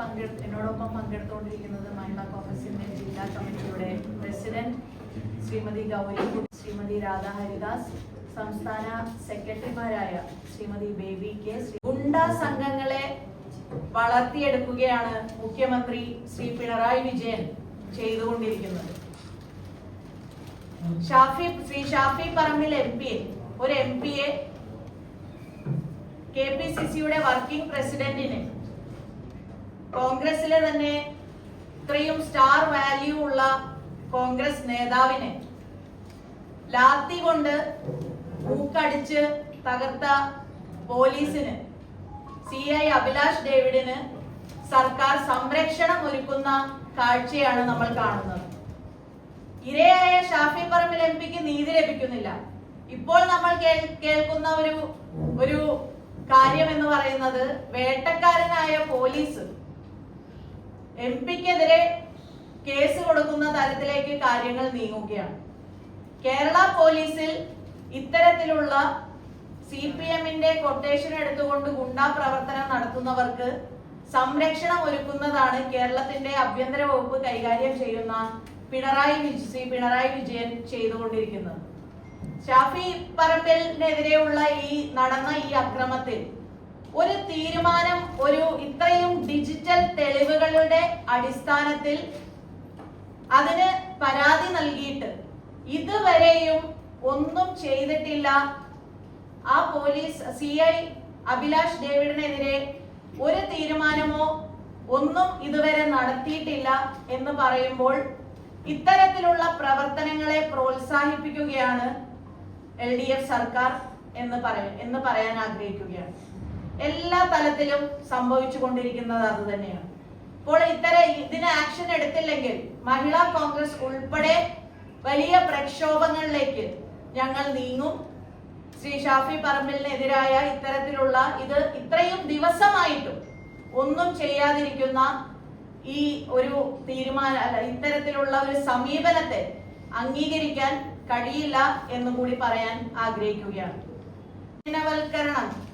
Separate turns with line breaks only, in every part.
പങ്കെടുത്ത് എന്നോടൊപ്പം പങ്കെടുത്തുകൊണ്ടിരിക്കുന്നത് മഹിളാ കോൺഗ്രസിന്റെ ജില്ലാ കമ്മിറ്റിയുടെ പ്രസിഡന്റ് ശ്രീമതി ഗൗരി ശ്രീമതി രാധ ഹരിദാസ് സംസ്ഥാന സെക്രട്ടറിമാരായ ശ്രീമതി ബേബി കെ ഗുണ്ട സംഘങ്ങളെ വളർത്തിയെടുക്കുകയാണ് മുഖ്യമന്ത്രി ശ്രീ പിണറായി വിജയൻ ചെയ്തുകൊണ്ടിരിക്കുന്നത്. ഷാഫി ശ്രീ ഷാഫി പറമ്പിൽ എം പി ഒരു എം പിയെ കെ പി സി സിയുടെ വർക്കിംഗ് പ്രസിഡന്റിന് കോൺഗ്രസിലെ തന്നെ ഇത്രയും സ്റ്റാർ വാല്യൂ ഉള്ള കോൺഗ്രസ് നേതാവിനെ ലാത്തി കൊണ്ട് മൂക്കടിച്ച് തകർത്ത പോലീസിന് സി ഐ അഭിലാഷ് ഡേവിഡിന് സർക്കാർ സംരക്ഷണം ഒരുക്കുന്ന കാഴ്ചയാണ് നമ്മൾ കാണുന്നത്. ഇരയായ ഷാഫി പറമ്പിൽ എം പിക്ക് നീതി ലഭിക്കുന്നില്ല. ഇപ്പോൾ നമ്മൾ കേൾക്കുന്ന ഒരു ഒരു കാര്യം എന്ന് പറയുന്നത് വേട്ടക്കാരനായ പോലീസ് എം പിക്കെതിരെ കേസ് കൊടുക്കുന്ന തരത്തിലേക്ക് കാര്യങ്ങൾ നീങ്ങുകയാണ്. കേരള പോലീസിൽ ഇത്തരത്തിലുള്ള സി പി എമ്മിന്റെ കൊട്ടേഷൻ എടുത്തുകൊണ്ട് ഗുണ്ടാ പ്രവർത്തനം നടത്തുന്നവർക്ക് സംരക്ഷണം ഒരുക്കുന്നതാണ് കേരളത്തിന്റെ ആഭ്യന്തര വകുപ്പ് കൈകാര്യം ചെയ്യുന്ന പിണറായി വിജ- സി പിണറായി വിജയൻ ചെയ്തുകൊണ്ടിരിക്കുന്നത്. ഷാഫി പറമ്പലിനെതിരെയുള്ള ഈ നടന്ന ഈ അക്രമത്തിൽ ഒരു തീരുമാനം ഒരു ഇത്രയും ഡിജിറ്റൽ തെളിവുകളുടെ അടിസ്ഥാനത്തിൽ അതിന് പരാതി നൽകിയിട്ട് ഇതുവരെയും ഒന്നും ചെയ്തിട്ടില്ല. ആ പോലീസ് സി ഐ അഭിലാഷ് ഡേവിഡിനെതിരെ ഒരു തീരുമാനമോ ഒന്നും ഇതുവരെ നടത്തിയിട്ടില്ല എന്ന് പറയുമ്പോൾ ഇത്തരത്തിലുള്ള പ്രവർത്തനങ്ങളെ പ്രോത്സാഹിപ്പിക്കുകയാണ് എൽ ഡി എഫ് സർക്കാർ എന്ന് എന്ന് പറയാൻ ആഗ്രഹിക്കുകയാണ്. എല്ലാ തലത്തിലും സംഭവിച്ചു കൊണ്ടിരിക്കുന്നത് അത് തന്നെയാണ്. ഇപ്പോൾ ഇത്തരം ഇതിന് ആക്ഷൻ എടുത്തില്ലെങ്കിൽ മഹിളാ കോൺഗ്രസ് ഉൾപ്പെടെ വലിയ പ്രക്ഷോഭങ്ങളിലേക്ക് ഞങ്ങൾ നീങ്ങും. ശ്രീ ഷാഫി പറമ്പിലിനെതിരായ ഇത്തരത്തിലുള്ള ഇത് ഇത്രയും ദിവസമായിട്ടും ഒന്നും ചെയ്യാതിരിക്കുന്ന ഈ ഒരു തീരുമാന അല്ല ഇത്തരത്തിലുള്ള ഒരു സമീപനത്തെ അംഗീകരിക്കാൻ കഴിയില്ല എന്ന് കൂടി പറയാൻ ആഗ്രഹിക്കുകയാണ്. ക്രിമിനവൽക്കരണം ക്രി-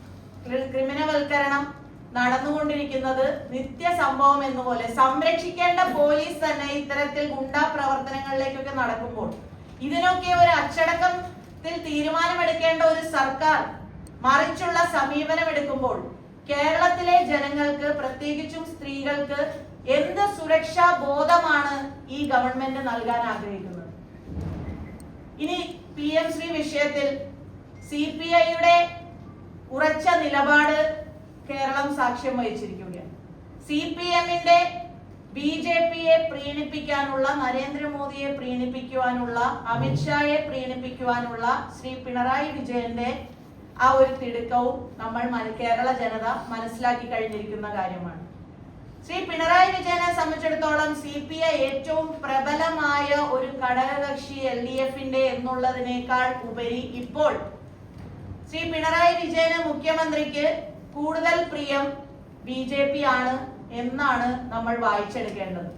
ക്രിമിനവൽക്കരണം നടന്നുകൊണ്ടിരിക്കുന്നത് നിത്യ സംഭവം എന്നുപോലെ സംരക്ഷിക്കേണ്ട പോലീസ് തന്നെ ഇത്തരത്തിൽ ഗുണ്ടാ പ്രവർത്തനങ്ങളിലേക്കൊക്കെ നടക്കുമ്പോൾ ഇതിനൊക്കെ ഒരു അച്ചടക്കത്തിൽ തീരുമാനമെടുക്കേണ്ട ഒരു സർക്കാർ മറിച്ചുള്ള സമീപനം എടുക്കുമ്പോൾ കേരളത്തിലെ ജനങ്ങൾക്ക് പ്രത്യേകിച്ചും സ്ത്രീകൾക്ക് എന്ത് സുരക്ഷാ ബോധമാണ് ഈ ഗവൺമെന്റ് നൽകാൻ ആഗ്രഹിക്കുന്നത്? ഇനി പി എം ശ്രീ വിഷയത്തിൽ സി പി ഐയുടെ ഉറച്ച നിലപാട് കേരളം സാക്ഷ്യം വഹിച്ചിരിക്കുകയാണ്. സി പി എമ്മിന്റെ ബി ജെ പിയെ പ്രീണിപ്പിക്കാനുള്ള നരേന്ദ്രമോദിയെ പ്രീണിപ്പിക്കുവാനുള്ള അമിത്ഷായെ പ്രീണിപ്പിക്കുവാനുള്ള ശ്രീ പിണറായി വിജയന്റെ ആ ഒരു തിടുക്കവും നമ്മൾ കേരള ജനത മനസ്സിലാക്കി കഴിഞ്ഞിരിക്കുന്ന കാര്യമാണ്. ശ്രീ പിണറായി വിജയനെ സംബന്ധിച്ചിടത്തോളം സി പി ഐ ഏറ്റവും പ്രബലമായ ഒരു ഘടകകക്ഷി എൽ ഡി എഫിന്റെ എന്നുള്ളതിനേക്കാൾ ഉപരി ഇപ്പോൾ ശ്രീ പിണറായി വിജയന് മുഖ്യമന്ത്രിക്ക് കൂടുതൽ പ്രിയം ബി ജെ പി ആണ് എന്നാണ് നമ്മൾ വായിച്ചെടുക്കേണ്ടത്.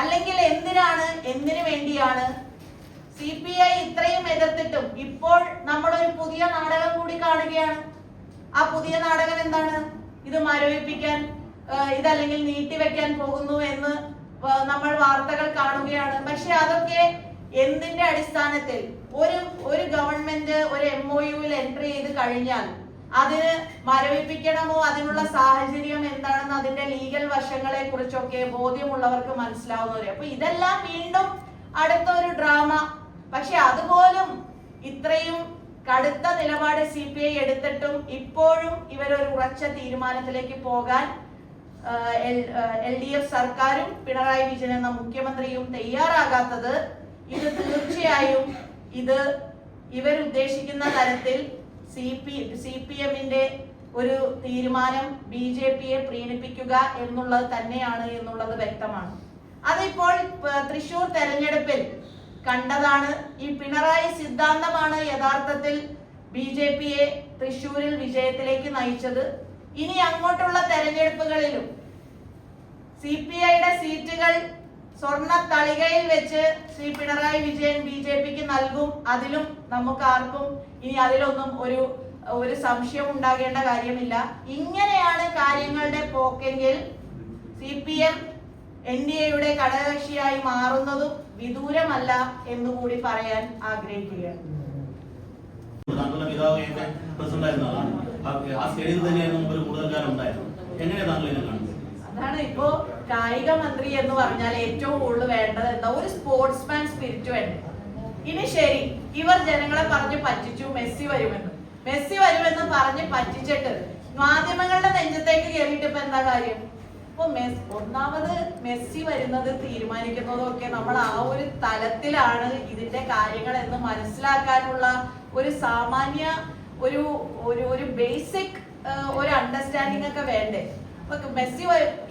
അല്ലെങ്കിൽ എന്തിനാണ് എന്തിനു വേണ്ടിയാണ് സി പി ഐ ഇത്രയും എതിർത്തിട്ടും ഇപ്പോൾ നമ്മൾ ഒരു പുതിയ നാടകം കൂടി കാണുകയാണ്. ആ പുതിയ നാടകം എന്താണ്? ഇത് മരവിപ്പിക്കാൻ ഇതല്ലെങ്കിൽ നീട്ടിവെക്കാൻ പോകുന്നു എന്ന് നമ്മൾ വാർത്തകൾ കാണുകയാണ്. പക്ഷെ അതൊക്കെ എന്തിന്റെ അടിസ്ഥാനത്തിൽ? ഒരു ഒരു ഗവൺമെന്റ് ഒരു എം ഒ യുവിൽ എൻട്രി ചെയ്ത് കഴിഞ്ഞാൽ അതിന് മരവിപ്പിക്കണമോ? അതിനുള്ള സാഹചര്യം എന്താണെന്ന് അതിന്റെ ലീഗൽ വശങ്ങളെ കുറിച്ചൊക്കെ ബോധ്യമുള്ളവർക്ക് മനസ്സിലാവുന്നവരെ. അപ്പൊ ഇതെല്ലാം വീണ്ടും അടുത്ത ഒരു ഡ്രാമ പക്ഷെ അതുപോലും ഇത്രയും കടുത്ത നിലപാട് സി പി ഐ എടുത്തിട്ടും ഇപ്പോഴും ഇവരൊരു ഉറച്ച തീരുമാനത്തിലേക്ക് പോകാൻ എൽ ഡി എഫ് സർക്കാരും പിണറായി വിജയൻ എന്ന മുഖ്യമന്ത്രിയും തയ്യാറാകാത്തത് ഇത് തീർച്ചയായും ഇത് ഇവരുദ്ദേശിക്കുന്ന തരത്തിൽ സി പി സി പി എമ്മിന്റെ ഒരു തീരുമാനം ബി ജെ പിയെ പ്രീണിപ്പിക്കുക എന്നുള്ളത് തന്നെയാണ് എന്നുള്ളത് വ്യക്തമാണ്. അതിപ്പോൾ തൃശൂർ തെരഞ്ഞെടുപ്പിൽ കണ്ടതാണ് ഈ പിണറായി സിദ്ധാന്തമാണ് യഥാർത്ഥത്തിൽ ബി ജെ പിയെ തൃശൂരിൽ വിജയത്തിലേക്ക് നയിച്ചത്. ഇനി അങ്ങോട്ടുള്ള തെരഞ്ഞെടുപ്പുകളിലും സി പി ഐയുടെ സീറ്റുകൾ സ്വർണ തളികയിൽ വെച്ച് ശ്രീ പിണറായി വിജയൻ ബി ജെ പിക്ക് നൽകും. അതിലും നമുക്ക് ആർക്കും ഇനി അതിലൊന്നും ഒരു ഒരു സംശയം ഉണ്ടാകേണ്ട കാര്യമില്ല. ഇങ്ങനെയാണ് കാര്യങ്ങളുടെ പോക്കെങ്കിൽ C P M N D എയുടെ ഘടകകക്ഷിയായി മാറുന്നതും വിദൂരമല്ല എന്നുകൂടി പറയാൻ ആഗ്രഹിക്കുകയാണ്.
താങ്കളുടെ പിതാവ് പ്രസിഡന്റ് ആയിരുന്ന ആളാണ്. ആ- സ്റ്റേഡിയത്തിൽ തന്നെയായിരുന്നു കാലം ഉണ്ടായിരുന്നു എങ്ങനെയാണ് താങ്കൾ ഇതിനെ കാണുന്നത്?
അതാണ് ഇപ്പോ കായിക മന്ത്രി എന്ന് പറഞ്ഞാൽ ഏറ്റവും കൂടുതൽ വേണ്ടത് എന്താ? ഒരു സ്പോർട്സ്മാൻ സ്പിരിറ്റ് വേണ്ടത് ഇനി ശരി ഇവർ ജനങ്ങളെ പറഞ്ഞ് പറ്റിച്ചു മെസ്സി വരുമെന്ന്. മെസ്സി വരുമെന്ന് പറഞ്ഞ് പറ്റിച്ചിട്ട് മാധ്യമങ്ങളുടെ നെഞ്ചത്തേക്ക് കയറിയിട്ട് ഇപ്പൊ എന്താ കാര്യം? ഇപ്പൊ മെസ് ഒന്നാമത് മെസ്സി വരുന്നത് തീരുമാനിക്കുന്നതും ഒക്കെ നമ്മൾ ആ ഒരു തലത്തിലാണ് ഇതിന്റെ കാര്യങ്ങൾ എന്ന് മനസ്സിലാക്കാനുള്ള ഒരു സാമാന്യ ഒരു ഒരു ഒരു ബേസിക് ഒരു അണ്ടർസ്റ്റാൻഡിങ് ഒക്കെ വേണ്ടേ? മെസ്സി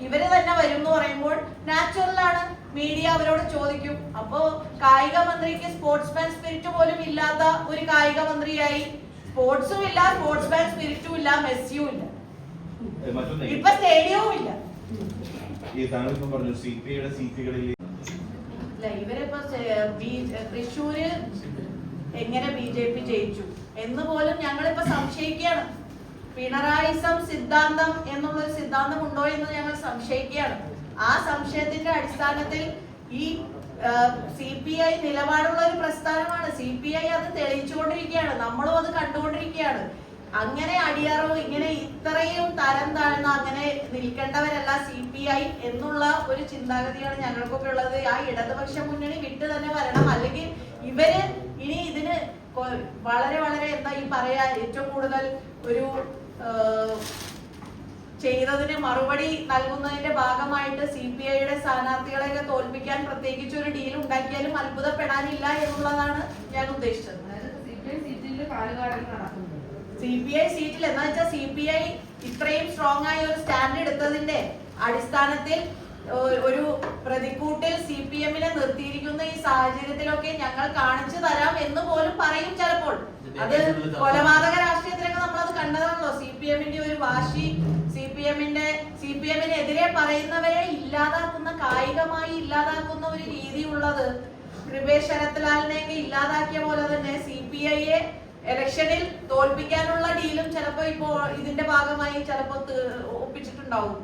ഇവർ തന്നെ വരും എന്ന് പറയുമ്പോൾ നാച്ചുറൽ ആണ്. മീഡിയ അവരോട് ചോദിക്കും. അപ്പോ കായിക മന്ത്രിക്ക് സ്പോർട്സ്മാൻ സ്പിരിറ്റ് പോലും ഇല്ലാത്ത ഒരു കായിക മന്ത്രിയായി. സ്പോർട്സും ഇല്ല സ്പോർട്സ്മാൻ സ്പിരിറ്റും ഇല്ല മെസ്സിയും ഇല്ല. ഇപ്പൊ സ്റ്റേഡിയവും ഇല്ല. ഇവരിപ്പോ തൃശ്ശൂര് എങ്ങനെ ബി ജെ പി ജയിച്ചു എന്ന് പോലും ഞങ്ങളിപ്പോ സംശയിക്കുകയാണ്. പിണറായിസം സിദ്ധാന്തം എന്നുള്ള സിദ്ധാന്തം ഉണ്ടോ എന്ന് ഞങ്ങൾ സംശയിക്കുകയാണ്. ആ സംശയത്തിന്റെ അടിസ്ഥാനത്തിൽ ഈ സി പി ഐ നിലപാടുള്ള ഒരു പ്രസ്ഥാനമാണ്. സി പി ഐ അത് തെളിയിച്ചുകൊണ്ടിരിക്കുകയാണ്. നമ്മളും അത് കണ്ടുകൊണ്ടിരിക്കുകയാണ്. അങ്ങനെ അടിയറവ് ഇങ്ങനെ ഇത്രയും തരം താഴ്ന്ന അങ്ങനെ നിൽക്കേണ്ടവരല്ല സി പി ഐ എന്നുള്ള ഒരു ചിന്താഗതിയാണ് ഞങ്ങൾക്കൊക്കെ ഉള്ളത്. ആ ഇടതുപക്ഷ മുന്നണി വിട്ട് തന്നെ വരണം. അല്ലെങ്കിൽ ഇവർ ഇനി ഇതിന് വളരെ വളരെ എന്താ ഈ പറയാ ഏറ്റവും കൂടുതൽ ഒരു ചെയ്തതിന് മറുപടി നൽകുന്നതിന്റെ ഭാഗമായിട്ട് സി പി ഐയുടെ സ്ഥാനാർത്ഥികളെയൊക്കെ തോൽപ്പിക്കാൻ പ്രത്യേകിച്ച് ഒരു ഡീൽ ഉണ്ടാക്കിയാലും അത്ഭുതപ്പെടാനില്ല എന്നുള്ളതാണ് ഞാൻ ഉദ്ദേശിച്ചത്. സി പി ഐ സീറ്റിൽ എന്ന് വെച്ചാൽ സി പി ഐ ഇത്രയും സ്ട്രോങ് ആയ ഒരു സ്റ്റാൻഡ് എടുത്തതിന്റെ അടിസ്ഥാനത്തിൽ ഒരു പ്രതിക്കൂട്ടിൽ സി പി എമ്മിനെ നിർത്തിയിരിക്കുന്ന ഈ സാഹചര്യത്തിലൊക്കെ ഞങ്ങൾ കാണിച്ചു തരാം എന്ന് പോലും പറയും ചിലപ്പോൾ. അത് കൊലപാതക നമ്മളത് കണ്ടതാണല്ലോ സി പി എമ്മിന്റെ ഒരു വാശി സി പി എമ്മിന്റെ സി പി എമ്മിനെതിരെ പറയുന്നവരെ ഇല്ലാതാക്കുന്ന കായികമായി ഇല്ലാതാക്കുന്ന ഒരു രീതി ഉള്ളത് കൃപേഷ് ശരത്ലാലിനെയൊക്കെ ഇല്ലാതാക്കിയ പോലെ തന്നെ സി പി ഐയെ ഇലക്ഷനിൽ തോൽപ്പിക്കാനുള്ള ഡീലും ചിലപ്പോ ഇപ്പോ ഇതിന്റെ ഭാഗമായി ചിലപ്പോ ഒപ്പിച്ചിട്ടുണ്ടാവും.